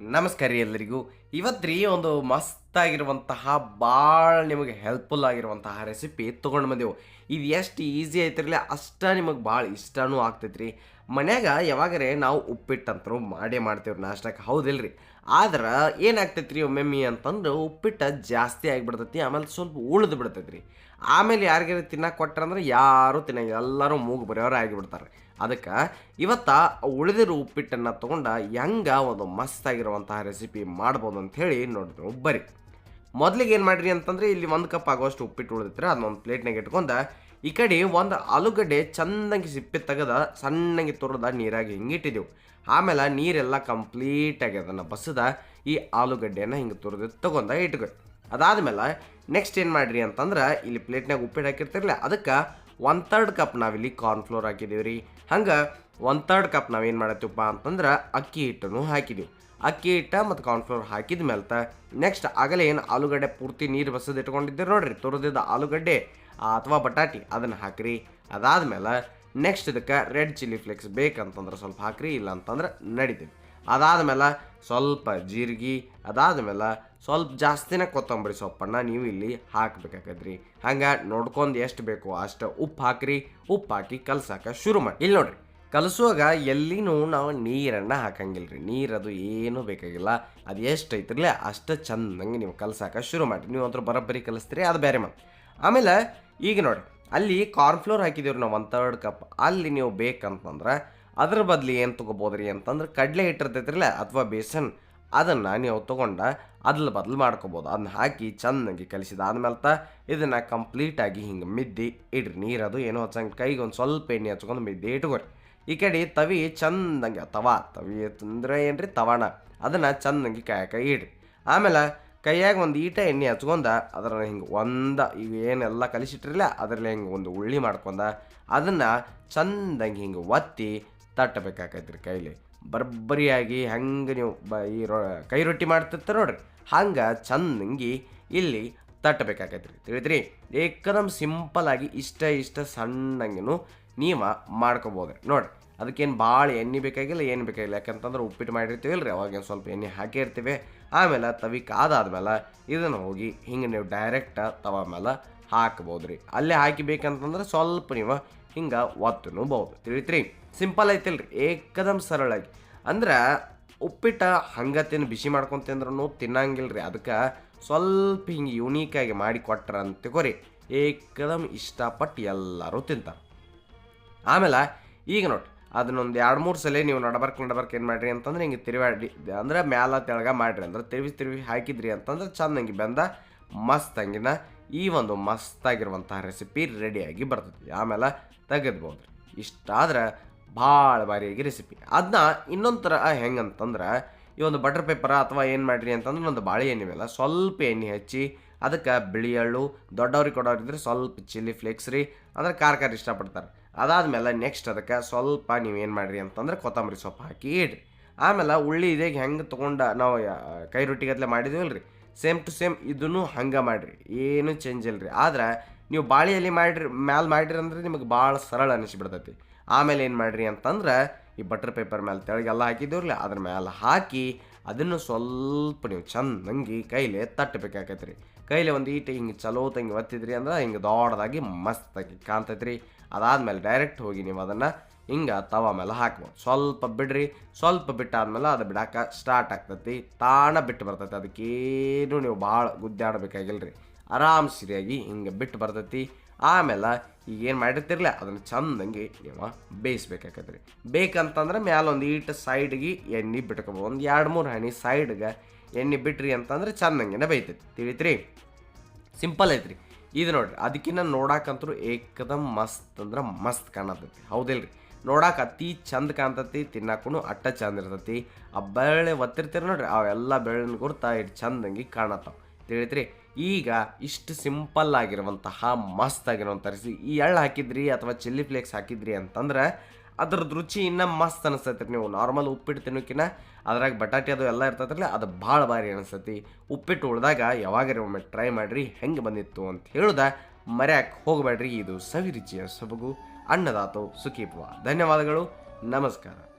ನಮಸ್ಕಾರ ರೀ ಎಲ್ಲರಿಗೂ. ಇವತ್ತು ರೀ ಒಂದು ಮಸ್ತಾಗಿರುವಂತಹ ಭಾಳ ನಿಮಗೆ ಹೆಲ್ಪ್ಫುಲ್ ಆಗಿರುವಂತಹ ರೆಸಿಪಿ ತೊಗೊಂಡು ಬಂದೆವು. ಇದು ಎಷ್ಟು ಈಸಿ ಐತಿರಲಿ ಅಷ್ಟ ನಿಮಗೆ ಭಾಳ ಇಷ್ಟನೂ ಆಗ್ತೈತೆ ರೀ. ಮನ್ಯಾಗ ಯಾವಾಗರೇ ನಾವು ಉಪ್ಪಿಟ್ಟಂತರೂ ಮಾಡೇ ಮಾಡ್ತೇವೆ ನಾಷ್ಟಕ್ಕೆ. ಹೌದಿಲ್ರಿ? ಆದ್ರೆ ಏನಾಗ್ತೈತೆ ರೀ ಒಮ್ಮೊಮ್ಮೆ ಅಂತಂದ್ರೆ ಉಪ್ಪಿಟ್ಟು ಜಾಸ್ತಿ ಆಗಿಬಿಡ್ತೈತಿ, ಆಮೇಲೆ ಸ್ವಲ್ಪ ಉಳಿದು ಬಿಡ್ತೈತಿ ರೀ. ಆಮೇಲೆ ಯಾರಿಗಾರ ತಿನ್ನಕ್ಕೆ ಕೊಟ್ರಂದ್ರೆ ಯಾರೂ ತಿನ್ನಂಗಿಲ್ಲ, ಎಲ್ಲರೂ ಮೂಗು ಬರೆಯೋರು ಆಗಿಬಿಡ್ತಾರೆ ಅದಕ್ಕೆ ಇವತ್ತ ಉಳಿದಿರೋ ಉಪ್ಪಿಟ್ಟನ್ನು ತೊಗೊಂಡು ಹೆಂಗೆ ಒಂದು ಮಸ್ತಾಗಿರುವಂತಹ ರೆಸಿಪಿ ಮಾಡ್ಬೋದು ಅಂತ ಹೇಳಿ ನೋಡಿದ್ರು. ಬರ್ರಿ ಮೊದಲಿಗೆ ಏನು ಮಾಡ್ರಿ ಅಂತಂದ್ರೆ ಇಲ್ಲಿ ಒಂದು ಕಪ್ ಆಗೋಷ್ಟು ಉಪ್ಪಿಟ್ಟು ಉಳಿದಿತ್ರೆ ಅದನ್ನ ಒಂದು ಪ್ಲೇಟ್ನಾಗ ಇಟ್ಕೊಂಡು ಈ ಕಡೆ ಒಂದು ಆಲೂಗಡ್ಡೆ ಚೆನ್ನಾಗಿ ಸಿಪ್ಪೆ ತೆಗೆದ ಸಣ್ಣಗೆ ತುರದ ನೀರಾಗಿ ಹಿಂಗೆ ಇಟ್ಟಿದ್ದೆವು ಆಮೇಲೆ ನೀರೆಲ್ಲ ಕಂಪ್ಲೀಟಾಗಿ ಅದನ್ನು ಬಸದ ಈ ಆಲೂಗಡ್ಡೆಯನ್ನು ಹಿಂಗೆ ತುರಿದು ತೊಗೊಂಡ ಇಟ್ಕೊ ಅದಾದಮೇಲೆ ನೆಕ್ಸ್ಟ್ ಏನು ಮಾಡಿರಿ ಅಂತಂದ್ರೆ ಇಲ್ಲಿ ಪ್ಲೇಟ್ನಾಗ ಉಪ್ಪಿಟ್ಟು ಹಾಕಿರ್ತಿರಲಿಲ್ಲ. ಅದಕ್ಕೆ ಒನ್ ತರ್ಡ್ ಕಪ್ ನಾವಿಲ್ಲಿ ಕಾರ್ನ್ಫ್ಲೋರ್ ಹಾಕಿದ್ದೀವಿ ರೀ. ಹಂಗೆ ಒನ್ ತರ್ಡ್ ಕಪ್ ನಾವೇನು ಮಾಡತ್ತೀವಪ್ಪ ಅಂತಂದ್ರೆ ಅಕ್ಕಿ ಹಿಟ್ಟನ್ನು ಹಾಕಿದ್ದೀವಿ. ಅಕ್ಕಿ ಹಿಟ್ಟ ಮತ್ತು ಕಾರ್ನ್ಫ್ಲೋರ್ ಹಾಕಿದ ಮೇಲೆ ನೆಕ್ಸ್ಟ್ ಆಗಲೇ ಏನು ಆಲೂಗಡ್ಡೆ ಪೂರ್ತಿ ನೀರು ಬಸದು ಇಟ್ಕೊಂಡಿದ್ದೀರಿ ನೋಡಿರಿ, ತುರಿದಿದ್ದ ಆಲೂಗಡ್ಡೆ ಅಥವಾ ಬಟಾಟಿ ಅದನ್ನು ಹಾಕ್ರಿ. ಅದಾದ್ಮೇಲೆ ನೆಕ್ಸ್ಟ್ ಇದಕ್ಕೆ ರೆಡ್ ಚಿಲ್ಲಿ ಫ್ಲೇಕ್ಸ್ ಬೇಕಂತಂದ್ರೆ ಸ್ವಲ್ಪ ಹಾಕ್ರಿ ಇಲ್ಲ ಅಂತಂದ್ರೆ ನಡಿತೀವಿ ಅದಾದಮೇಲೆ ಸ್ವಲ್ಪ ಜೀರಿಗೆ, ಅದಾದ್ಮೇಲೆ ಸ್ವಲ್ಪ ಜಾಸ್ತಿನೇ ಕೊತ್ತಂಬರಿ ಸೊಪ್ಪನ್ನು ನೀವು ಇಲ್ಲಿ ಹಾಕ್ಬೇಕಾಗದ್ರಿ ಹಂಗೆ ನೋಡ್ಕೊಂಡು ಎಷ್ಟು ಬೇಕು ಅಷ್ಟು ಉಪ್ಪು ಹಾಕ್ರಿ. ಉಪ್ಪು ಹಾಕಿ ಕಲ್ಸಾಕ ಶುರು ಮಾಡಿ. ಇಲ್ಲಿ ನೋಡ್ರಿ, ಕಲಸುವಾಗ ಎಲ್ಲಿನೂ ನಾವು ನೀರನ್ನು ಹಾಕಂಗಿಲ್ಲ ರೀ ನೀರದು ಏನೂ ಬೇಕಾಗಿಲ್ಲ. ಅದು ಎಷ್ಟು ಐತಿರ್ಲೆ ಅಷ್ಟು ಚಂದಂಗೆ ನೀವು ಕಲ್ಸಾಕ ಶುರು ಮಾಡಿ ನೀವು ಅದ್ರ ಬರೋಬ್ಬರಿ ಕಲಿಸ್ತೀರಿ, ಅದು ಬೇರೆ ಮಾತು. ಆಮೇಲೆ ಈಗ ನೋಡಿ ಅಲ್ಲಿ ಕಾರ್ನ್ಫ್ಲೋರ್ ಹಾಕಿದ್ದೀವಿ ನಾವು ಒನ್ ತರ್ಡ್ ಕಪ್ ಅಲ್ಲಿ ನೀವು ಬೇಕಂತಂದ್ರೆ ಅದ್ರ ಬದಲು ಏನು ತೊಗೋಬೋದ್ರಿ ಅಂತಂದ್ರೆ ಕಡಲೆ ಹಿಟ್ಟಿರ್ತೈತ್ರಲ್ಲ ಅಥವಾ ಬೇಸನ್. ಅದನ್ನು ನೀವು ತೊಗೊಂಡ ಅದ್ಲು ಬದಲು ಮಾಡ್ಕೊಬೋದು. ಅದನ್ನ ಹಾಕಿ ಚೆನ್ನಾಗಿ ಕಲಿಸಿದ ಆದ್ಮೇಲೆ ತ ಇದನ್ನು ಕಂಪ್ಲೀಟಾಗಿ ಹಿಂಗೆ ಮಿದ್ದಿ ಇಡ್ರಿ. ನೀರದು ಏನೋ ಹಚ್ಚಂಗೆ ಕೈಗೆ ಒಂದು ಸ್ವಲ್ಪ ಎಣ್ಣೆ ಹಚ್ಕೊಂಡು ಮಿದ್ದಿ ಇಟ್ಕೊರಿ. ಈ ಕಡೆ ತವಿ ಚಂದಂಗೆ ತವ. ತವಿ ಅಂದ್ರೆ ಏನ್ರಿ? ತವಣ. ಅದನ್ನು ಚಂದಂಗೆ ಕಾಯಕ ಇಡ್ರಿ. ಆಮೇಲೆ ಕೈಯಾಗ ಒಂದು ಈಟ ಎಣ್ಣೆ ಹಚ್ಕೊಂಡ ಅದರ ಹಿಂಗೆ ಒಂದ ಇವೇನೆಲ್ಲ ಕಲಿಸಿಟ್ರಿಲ್ಲ ಅದರಲ್ಲಿ ಹಿಂಗೆ ಒಂದು ಉಳ್ಳಿ ಮಾಡ್ಕೊಂಡ ಅದನ್ನು ಚಂದಂಗೆ ಹಿಂಗೆ ಒತ್ತಿ ತಟ್ಟಬೇಕಾಕೈತ್ರಿ ಕೈಲಿ. ಬರ್ಬರಿಯಾಗಿ ಹಂಗೆ ನೀವು ಬ ಈ ರೊ ಕೈ ರೊಟ್ಟಿ ಮಾಡ್ತಿರ್ತಾರೆ ನೋಡ್ರಿ. ಹಂಗೆ ಚಂದಂಗಿ ಇಲ್ಲಿ ತಟ್ಟಬೇಕಾಕೈತ್ರಿ. ತಿಳಿದ್ರಿ? ಏಕದಮ್ ಸಿಂಪಲಾಗಿ ಇಷ್ಟ ಇಷ್ಟ ಸಣ್ಣಂಗೇನು ನೀವು ಮಾಡ್ಕೋಬೋದ್ರಿ. ನೋಡಿ ಅದಕ್ಕೇನು ಭಾಳ ಎಣ್ಣೆ ಬೇಕಾಗಿಲ್ಲ, ಏನು ಬೇಕಾಗಿಲ್ಲ. ಯಾಕಂತಂದ್ರೆ ಉಪ್ಪಿಟ್ಟು ಮಾಡಿರ್ತೀವಿ ರೀ ಅವಾಗ ಸ್ವಲ್ಪ ಎಣ್ಣೆ ಹಾಕಿರ್ತೀವಿ. ಆಮೇಲೆ ತವಿ ಕಾದಾದ್ಮೇಲೆ ಇದನ್ನು ಹೋಗಿ ಹಿಂಗೆ ನೀವು ಡೈರೆಕ್ಟ ತವ ಮೇಲೆ ಹಾಕ್ಬೋದು ರೀ ಅಲ್ಲೇ ಹಾಕಿ ಬೇಕಂತಂದ್ರೆ ಸ್ವಲ್ಪ ನೀವು ಹಿಂಗೆ ಒತ್ತು ಬಹುದು ತಿಳಿತ್ರಿ? ಸಿಂಪಲ್ ಐತಿಲ್ರಿ, ಏಕದಮ್ ಸರಳಾಗಿ. ಅಂದ್ರೆ ಉಪ್ಪಿಟ್ಟು ಹಂಗೆ ತಿಂದು ಬಿಸಿ ಮಾಡ್ಕೊಂಡು ತಿಂದ್ರೂ ತಿನ್ನಂಗಿಲ್ಲ ರೀ ಅದಕ್ಕೆ ಸ್ವಲ್ಪ ಹಿಂಗೆ ಯುನೀಕಾಗಿ ಮಾಡಿ ಕೊಟ್ರ ಅಂತ ತಿಳ್ಕೊರಿ ಏಕದಮ್ ಇಷ್ಟಪಟ್ಟು ಎಲ್ಲರೂ ತಿಂತಾರೆ. ಆಮೇಲೆ ಈಗ ನೋಡಿ, ಅದನ್ನೊಂದು ಎರಡು ಮೂರು ಸಲ ನೀವು ನಡಬರ್ಕ್ ನಡಬರ್ಕ್ ಏನು ಮಾಡಿರಿ ಅಂತಂದ್ರೆ ಹಿಂಗೆ ತಿರುವಾಡಿ ಅಂದ್ರೆ ಮ್ಯಾಲ ತೆಳಗ ಮಾಡಿರಿ. ಅಂದ್ರೆ ತಿರುವಿ ತಿರುವಿ ಹಾಕಿದ್ರಿ ಅಂತಂದ್ರೆ ಚಂದಂಗಿ ಬೆಂದ ಮಸ್ತ್ ಹಂಗಿನ ಈ ಒಂದು ಮಸ್ತಾಗಿರುವಂತಹ ರೆಸಿಪಿ ರೆಡಿಯಾಗಿ ಬರ್ತೈತಿ ಆಮೇಲೆ ತೆಗೆದ್ಬೋದು ಇಷ್ಟಾದ್ರೆ ಭಾಳ ಬಾರಿಯಾಗಿ ರೆಸಿಪಿ ಅದನ್ನ ಇನ್ನೊಂದು ಥರ ಹೆಂಗಂತಂದ್ರೆ, ಈ ಒಂದು ಬಟರ್ ಪೇಪರ ಅಥವಾ ಏನು ಮಾಡಿರಿ ಅಂತಂದ್ರೆ ಒಂದು ಬಾಳೆ ಎಣ್ಣೆ ಮೇಲೆ ಸ್ವಲ್ಪ ಎಣ್ಣೆ ಹಚ್ಚಿ ಅದಕ್ಕೆ ಬಿಳಿ ಎಳ್ಳು, ದೊಡ್ಡವ್ರಿಗೆ ಕೊಡೋರಿದ್ರೆ ಸ್ವಲ್ಪ ಚಿಲ್ಲಿ ಫ್ಲೇಕ್ಸ್ ರೀ, ಅಂದ್ರೆ ಖಾರ ಖಾರ ಇಷ್ಟಪಡ್ತಾರೆ. ಅದಾದಮೇಲೆ ನೆಕ್ಸ್ಟ್ ಅದಕ್ಕೆ ಸ್ವಲ್ಪ ನೀವೇನು ಮಾಡಿರಿ ಅಂತಂದ್ರೆ ಕೊತ್ತಂಬರಿ ಸೊಪ್ಪು ಹಾಕಿ ಇಡ್ರಿ. ಆಮೇಲೆ ಉಳ್ಳಿ ಇದೇಗೆ ಹೆಂಗೆ ತೊಗೊಂಡ ನಾವು ಕೈ ರೊಟ್ಟಿಗತ್ಲೆ ಮಾಡಿದ್ವಿ ರೀ ಸೇಮ್ ಟು ಸೇಮ್ ಇದನ್ನು ಹಂಗೆ ಮಾಡಿರಿ. ಏನು ಚೇಂಜ್ ಇಲ್ಲ ರೀ ಆದ್ರೆ ನೀವು ಬಾಳಿಯಲ್ಲಿ ಮಾಡಿರಿ, ಮ್ಯಾಲೆ ಮಾಡಿರಿ ಅಂದ್ರೆ ನಿಮಗೆ ಭಾಳ ಸರಳ ಅನಿಸ್ಬಿಡ್ತೈತಿ. ಆಮೇಲೆ ಏನು ಮಾಡಿರಿ ಅಂತಂದ್ರೆ ಈ ಬಟರ್ ಪೇಪರ್ ಮೇಲೆ ತೆಳಗೆಲ್ಲ ಹಾಕಿದ್ದೀವ್ರಲ್ಲ ಅದ್ರ ಮೇಲೆ ಹಾಕಿ ಅದನ್ನು ಸ್ವಲ್ಪ ನೀವು ಚಂದಂಗಿ ಕೈಲಿ ತಟ್ಟಬೇಕಾಕೈತೆ ರೀ ಕೈಲಿ ಒಂದು ಈಟ ಹಿಂಗೆ ಚಲೋ ತಂಗಿ ಒತ್ತಿದ್ರಿ ಅಂದ್ರೆ ಹಿಂಗೆ ದೊಡ್ಡದಾಗಿ ಮಸ್ತಾಗಿ ಕಾಣ್ತೈತೆ ರೀ ಅದಾದ್ಮೇಲೆ ಡೈರೆಕ್ಟ್ ಹೋಗಿ ನೀವು ಅದನ್ನು ಹಿಂಗೆ ತವ ಮೇಲೆ ಹಾಕ್ಬೋದು. ಸ್ವಲ್ಪ ಬಿಡ್ರಿ, ಸ್ವಲ್ಪ ಬಿಟ್ಟಾದ್ಮೇಲೆ ಅದು ಬಿಡಾಕ ಸ್ಟಾರ್ಟ್ ಆಗ್ತೈತಿ. ತಾಣ ಬಿಟ್ಟು ಬರ್ತೈತಿ. ಅದಕ್ಕೇನು ನೀವು ಭಾಳ ಗುದ್ದಾಡಬೇಕಾಗಿಲ್ಲ ರೀ ಆರಾಮ್ ಸರಿಯಾಗಿ ಹಿಂಗೆ ಬಿಟ್ಟು ಬರ್ತೈತಿ. ಆಮೇಲೆ ಈಗ ಏನು ಮಾಡಿರ್ತಿರ್ಲ ಅದನ್ನು ಚಂದಂಗೆ ನೀವು ರೀ ಬೇಕಂತಂದ್ರೆ ಮ್ಯಾಲ ಒಂದು ಈಟ್ ಸೈಡ್ಗೆ ಎಣ್ಣೆ ಬಿಟ್ಕೊಬೋದು. ಒಂದು ಎರಡು ಮೂರು ಹನಿ ಸೈಡ್ಗೆ ಎಣ್ಣೆ ಬಿಟ್ರಿ ಅಂತಂದ್ರೆ ಚಂದಂಗೆನ ಬೇಯ್ತೈತಿ. ತಿಳಿತ್ರಿ? ಸಿಂಪಲ್ ಐತ್ರಿ. ಇದು ನೋಡ್ರಿ ಅದಕ್ಕಿಂತ ನೋಡಾಕಂತೂ ಏಕದಮ್ ಮಸ್ತ್ ಅಂದ್ರೆ ಮಸ್ತ್ ಕಾಣತೈತಿ. ಹೌದಿಲ್ರಿ? ನೋಡಾಕ ಅತಿ ಚಂದ ಕಾಣ್ತತಿ ತಿನ್ನಾಕೂ ಅಟ್ಟ ಚಂದ ಇರ್ತೈತಿ. ಆ ಬೆಳ್ಳೆ ಒತ್ತಿರ್ತೀರ ನೋಡ್ರಿ, ಅವೆಲ್ಲ ಬೆಳ್ಳಿನ ಗುರ್ತ ಇಟ್ಟು ಚಂದಂಗಿ ಕಾಣತ್ತಾವ. ತಿಳಿತ್ರಿ, ಈಗ ಇಷ್ಟು ಸಿಂಪಲ್ ಆಗಿರುವಂತಹ, ಮಸ್ತ್ ಆಗಿರುವಂಥ ರೆಸಿಪಿ ಈ ಎಳ್ಳು ಹಾಕಿದ್ರಿ ಅಥವಾ ಚಿಲ್ಲಿ ಫ್ಲೇಕ್ಸ್ ಹಾಕಿದ್ರಿ ಅಂತಂದ್ರೆ ಅದ್ರದ್ದು ರುಚಿ ಇನ್ನೂ ಮಸ್ತ್ ಅನಿಸ್ತೈತಿ ನೀವು ನಾರ್ಮಲ್ ಉಪ್ಪಿಟ್ಟು ತಿನ್ನೋಕಿನ ಅದ್ರಾಗ ಬಟಾಟೆ ಅದು ಎಲ್ಲ ಇರ್ತೈತ್ರಲ್ಲ, ಅದು ಭಾಳ ಭಾರಿ ಅನಿಸ್ತೈತಿ. ಉಪ್ಪಿಟ್ಟು ಉಳಿದಾಗ ಯಾವಾಗ ಒಮ್ಮೆ ಟ್ರೈ ಮಾಡಿರಿ, ಹೆಂಗೆ ಬಂದಿತ್ತು ಅಂತ ಹೇಳ್ದ, ಮರ್ಯಾಕೆ ಹೋಗಬೇಡ್ರಿ. ಇದು ಸವಿರುಚಿಯ ಸೊಬಗು. ಅನ್ನದಾತು ಸುಖೀಪುವ. ಧನ್ಯವಾದಗಳು. ನಮಸ್ಕಾರ.